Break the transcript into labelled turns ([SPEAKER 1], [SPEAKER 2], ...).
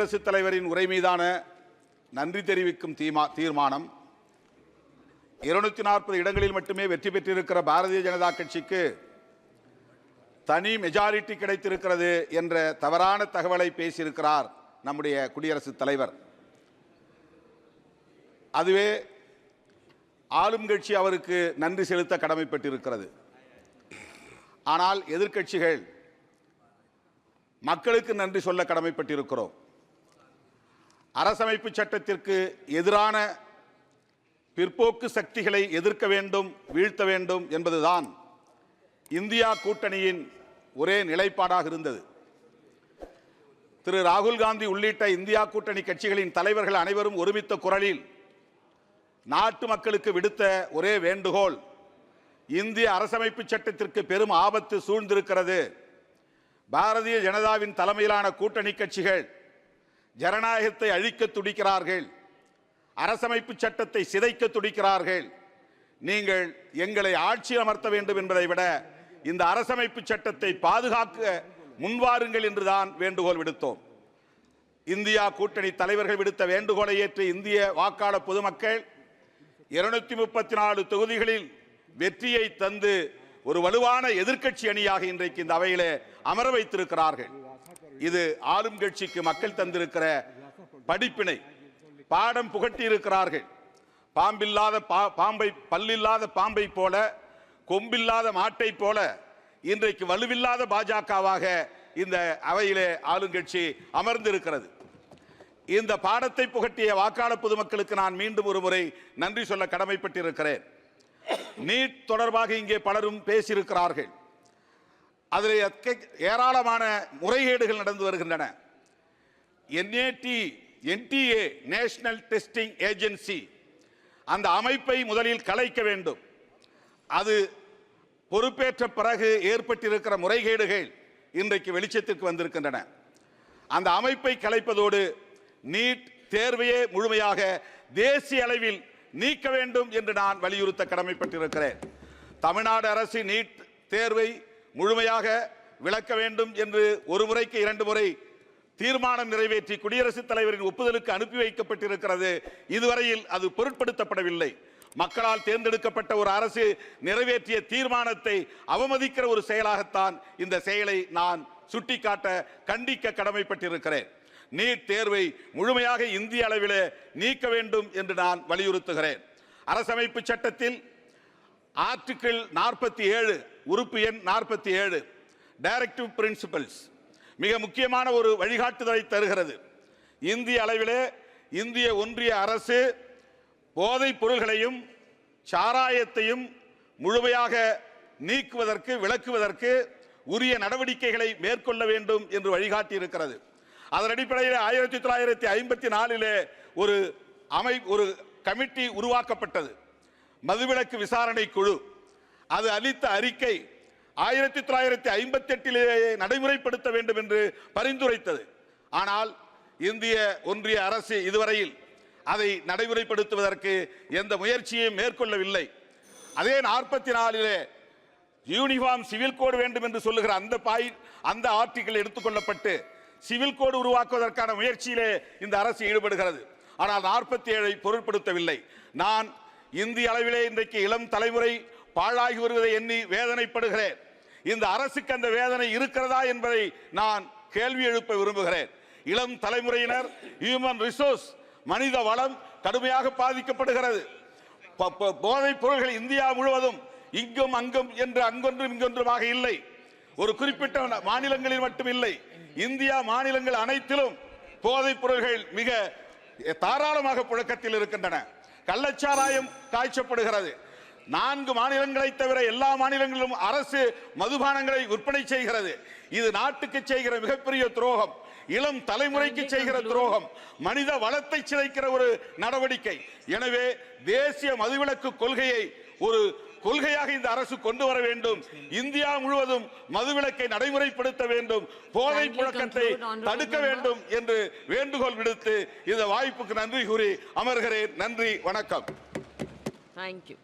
[SPEAKER 1] குடியரசுத் தலைவரின் உரை மீதான நன்றி தெரிவிக்கும் தீமா தீர்மானம் இருநூற்றி நாற்பது இடங்களில் மட்டுமே வெற்றி பெற்றிருக்கிற பாரதிய ஜனதா கட்சிக்கு தனி மெஜாரிட்டி கிடைத்திருக்கிறது என்ற தவறான தகவலை பேசியிருக்கிறார் நம்முடைய குடியரசுத் தலைவர். அதுவே ஆளும் கட்சி அவருக்கு நன்றி செலுத்த கடமைப்பட்டிருக்கிறது. ஆனால் எதிர்க்கட்சிகள் மக்களுக்கு நன்றி சொல்ல கடமைப்பட்டிருக்கிறோம். அரசமைப்பு சட்டத்திற்கு எதிரான பிற்போக்கு சக்திகளை எதிர்க்க வேண்டும் வீழ்த்த வேண்டும் என்பதுதான் இந்தியா கூட்டணியின் ஒரே நிலைப்பாடாக இருந்தது. திரு ராகுல் காந்தி உள்ளிட்ட இந்தியா கூட்டணி கட்சிகளின் தலைவர்கள் அனைவரும் ஒருமித்த குரலில் நாட்டு மக்களுக்கு விடுத்த ஒரே வேண்டுகோள் இந்திய அரசமைப்பு சட்டத்திற்கு பெரும் ஆபத்து சூழ்ந்திருக்கிறது. பாரதிய ஜனதாவின் தலைமையிலான கூட்டணி கட்சிகள் ஜனநாயகத்தை அழிக்க துடிக்கிறார்கள். அரசமைப்பு சட்டத்தை சிதைக்க துடிக்கிறார்கள். நீங்கள் எங்களை ஆட்சி அமர்த்த வேண்டும் என்பதை விட இந்த அரசமைப்பு சட்டத்தை பாதுகாக்க முன்வாருங்கள் என்றுதான் வேண்டுகோள் விடுத்தோம். இந்தியா கூட்டணி தலைவர்கள் விடுத்த வேண்டுகோளை ஏற்று இந்திய வாக்காளர் பொதுமக்கள் இருநூத்தி முப்பத்தி நாலு தொகுதிகளில் வெற்றியை தந்து ஒரு வலுவான எதிர்க்கட்சி அணியாக இன்றைக்கு இந்த அவையிலே அமர வைத்திருக்கிறார்கள். இது ஆளும் கட்சிக்கு மக்கள் தந்திருக்கிற படிப்பினை. பாடம் புகட்டி இருக்கிறார்கள் பாம்பில்லாத பா- பாம்பை பல்லில்லாத பாம்பை போல கொம்பில்லாத மாட்டை போல இன்றைக்கு வலுவில்லாத பாஜகவாக இந்த அவையிலே ஆளுங்கட்சி அமர்ந்திருக்கிறது. இந்த பாடத்தை புகட்டிய வாக்காளர் பொதுமக்களுக்கு நான் மீண்டும் ஒரு முறை நன்றி சொல்ல கடமைப்பட்டிருக்கிறேன். நீட் தொடர்பாக இங்கே பலரும் பேசியிருக்கிறார்கள். அதில் ஏராளமான முறைகேடுகள் நடந்து வருகின்றன. NAT NTA national testing agency அந்த அமைப்பை முதலில் கலைக்க வேண்டும். அது பொறுப்பேற்ற பிறகு ஏற்பட்டிருக்கிற முறைகேடுகள் இன்றைக்கு வெளிச்சத்திற்கு வந்திருக்கின்றன. அந்த அமைப்பை கலைப்பதோடு நீட் தேர்வையே முழுமையாக தேசிய அளவில் நீக்க வேண்டும் என்று நான் வலியுறுத்த கடமைப்பட்டிருக்கிறேன். தமிழ்நாடு அரசு நீட் தேர்வை முழுமையாக விளக்க வேண்டும் என்று ஒரு முறைக்கு இரண்டு முறை தீர்மானம் நிறைவேற்றி குடியரசுத் தலைவரின் ஒப்புதலுக்கு அனுப்பி வைக்கப்பட்டிருக்கிறது. இதுவரையில் அது பொருட்படுத்தப்படவில்லை. மக்களால் தேர்ந்தெடுக்கப்பட்ட ஒரு அரசு நிறைவேற்றிய தீர்மானத்தை அவமதிக்கிற ஒரு செயலாகத்தான் இந்த செயலை நான் சுட்டிக்காட்ட கண்டிக்க கடமைப்பட்டிருக்கிறேன். நீட் தேர்வை முழுமையாக இந்திய அளவிலே நீக்க வேண்டும் என்று நான் வலியுறுத்துகிறேன். அரசமைப்பு சட்டத்தில் ஆர்டிக்கிள் நாற்பத்தி ஏழு உறுப்பு எண் நாற்பத்தி ஏழு டைரக்டிவ் பிரின்சிபல்ஸ் மிக முக்கியமான ஒரு வழிகாட்டுதலை தருகிறது. இந்திய அளவிலே இந்திய ஒன்றிய அரசு போதைப் பொருள்களையும் சாராயத்தையும் முழுமையாக நீக்குவதற்கு விளக்குவதற்கு உரிய நடவடிக்கைகளை மேற்கொள்ள வேண்டும் என்று வழிகாட்டி இருக்கிறது அதன் அடிப்படையில் ஆயிரத்தி தொள்ளாயிரத்தி ஐம்பத்தி நாலிலே ஒரு அமை ஒரு கமிட்டி உருவாக்கப்பட்டது. மதுவிலக்கு விசாரணை குழு. அது அளித்த அறிக்கை ஆயிரத்தி தொள்ளாயிரத்தி ஐம்பத்தி எட்டிலேயே நடைமுறைப்படுத்த வேண்டும் என்று பரிந்துரைத்தது. ஆனால் இந்திய ஒன்றிய அரசு இதுவரையில் அதை நடைமுறைப்படுத்துவதற்கு எந்த முயற்சியையும் மேற்கொள்ளவில்லை. அதே நாற்பத்தி நாலிலே யூனிஃபார்ம் சிவில் கோடு வேண்டும் என்று சொல்லுகிற அந்த பாய் அந்த ஆர்டிகிள் எடுத்துக்கொள்ளப்பட்டு சிவில் கோடு உருவாக்குவதற்கான முயற்சியிலே இந்த அரசு ஈடுபடுகிறது. ஆனால் நாற்பத்தி ஏழை பொருட்படுத்தவில்லை. நான் இந்திய அளவிலே இன்றைக்கு இளம் தலைமுறை பாழாகி வருவதை எண்ணி வேதனைப்படுகிறேன். இந்த அரசுக்கு அந்த வேதனை இருக்கிறதா என்பதை நான் கேள்வி எழுப்ப விரும்புகிறேன். இளம் தலைமுறையினர் ஹியூமன் ரிசோர்ஸ் மனித வளம் கடுமையாக பாதிக்கப்படுகிறது. ப- போதைப் பொருள்கள் இந்தியா முழுவதும் இங்கும் அங்கும் என்று அங்கொன்றும் இங்கொன்றுமாக இல்லை. ஒரு குறிப்பிட்ட மாநிலங்களில் மட்டும் இல்லை இந்தியா மாநிலங்கள் அனைத்திலும் போதைப் பொருள்கள் மிக தாராளமாக புழக்கத்தில் இருக்கின்றன. கள்ளச்சாராயம் காய்ச்சப்படுகிறது. நான்கு மாநிலங்களை தவிர எல்லா மாநிலங்களிலும் அரசு மதுபானங்களை விற்பனை செய்கிறது. இது நாட்டுக்கு செய்கிற மிகப்பெரிய துரோகம். இளம் தலைமுறைக்கு செய்கிற துரோகம். மனித வளத்தை சிதைக்கிற ஒரு நடவடிக்கை. எனவே தேசிய மதுவிலக்கு கொள்கையை ஒரு கொள்கையாக இந்த அரசு கொண்டு வர வேண்டும். இந்தியா முழுவதும் மதுவிலக்கை நடைமுறைப்படுத்த வேண்டும். போதை. புழக்கத்தை தடுக்க. வேண்டும் என்று வேண்டுகோள் விடுத்து இந்த வாய்ப்புக்கு நன்றி கூறி அமர்கிறேன். நன்றி வணக்கம்.
[SPEAKER 2] Thank you.